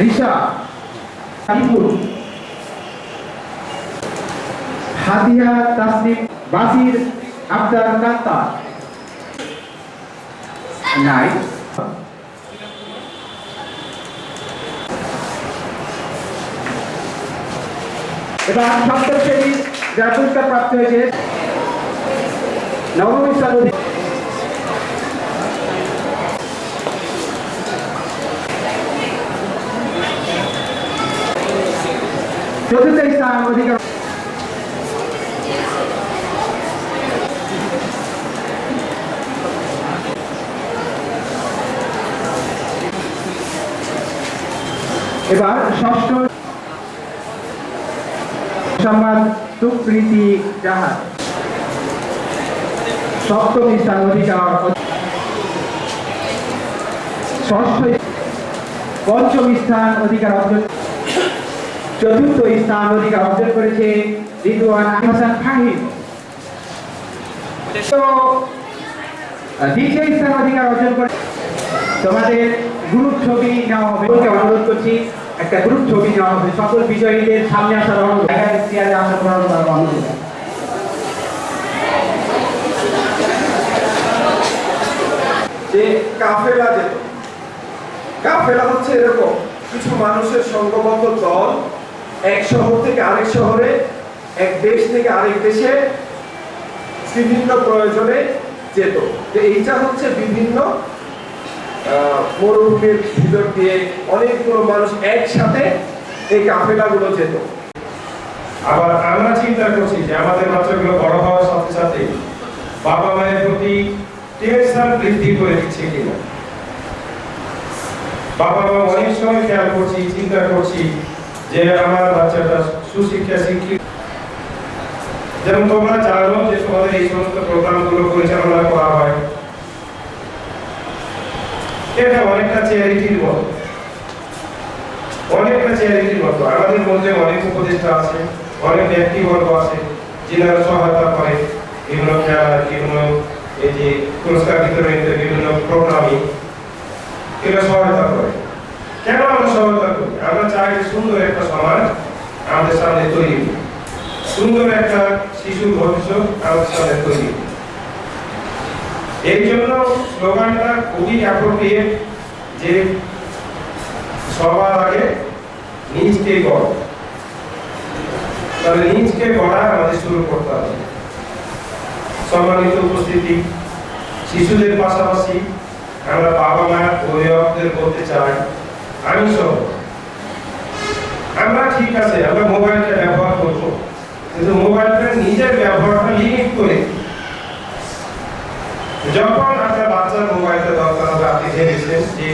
রিশা আলিপুর হাদিয়া বাসির কাত্তা নাই। এবার সপ্তম শ্রেণি যারা পুরস্কার প্রাপ্ত হয়েছে, নবম স্থান চতুর্থ স্থান অধিকার এবার ষষ্ঠ সম্মান সুপ্রীতি জাহাজ। সপ্তম স্থান অধিকার ষষ্ঠ পঞ্চম স্থান অধিকার অর্জন চতুর্থ স্থান অধিকার অর্জন করেছে রিদওয়ান হাসান ফাহিম। দ্বিতীয় স্থান অধিকার অর্জন করে তোমাদের গ্রুপ ছবি নেওয়া হবে। অনুরোধ করছি, একটা গ্রুপ ছবি নেওয়া হবে। সকল বিজয়ীদের সামনে আসার অনুরোধ। চেয়ারে আসার অনুরোধ যে কাফেলা যেত, কাফেলা হচ্ছে এরকম কিছু মানুষের সংঘবদ্ধ দল এক শহর থেকে আরেক শহরে, এক দেশ থেকে আরেক দেশে বিভিন্ন প্রয়োজনে যেত। তো এইটা হচ্ছে বিভিন্ন মরুভূমির ভিতর দিয়ে অনেকগুলো মানুষ একসাথে এই কাফেলাগুলো যেত। আবার আমরা চিন্তা করছি যে আমাদের বাচ্চাগুলো বড় হওয়ার সাথে সাথে বাবা মায়ের প্রতি টেনশন বৃদ্ধি করে দিচ্ছে কিনা। বাবা মা অনেক সময় খেয়াল করছি, চিন্তা করছি যে আমার বাচ্চাটা সুশিক্ষা শিক্ষিত। যেমন তোমরা জানো যে তোমাদের এই সমস্ত প্রোগ্রামগুলো পরিচালনা করা হয়। এটা অনেকটা চ্যারিটির মতো। অনেকটা আমাদের মধ্যে অনেক উপদেষ্টা আছে, অনেক ব্যক্তিবর্গ আছে, যিনারা সহায়তা করে বিভিন্ন খেলা, বিভিন্ন এই যে পুরস্কার বিতরণীতে বিভিন্ন প্রোগ্রামে। এরা সহায়তা করে। কেন আমরা সহায়তা করি? আমরা চাই সুন্দর একটা সমাজ আমাদের সামনে তৈরি সুন্দর একটা শিশুর ভবিষ্যৎ আমাদের সামনে তৈরি। এই জন্য স্লোগানটা খুবই অ্যাপ্রোপ্রিয়েট যে সবার আগে নিজকে গড়। তাহলে নিজকে গড়া আমাদের শুরু করতে হবে। সম্মানিত উপস্থিতি, শিশুদের পাশাপাশি আমরা বাবা মা অভিভাবকদের বলতে চাই আমি সব আমরা ঠিক আছে, আমরা মোবাইলটা ব্যবহার করব। কিন্তু মোবাইলটা নিজের ব্যবহারটা লিমিট করে। যখন আপনার বাচ্চার মোবাইলটা দরকার হবে, আপনি ভেবেছেন যে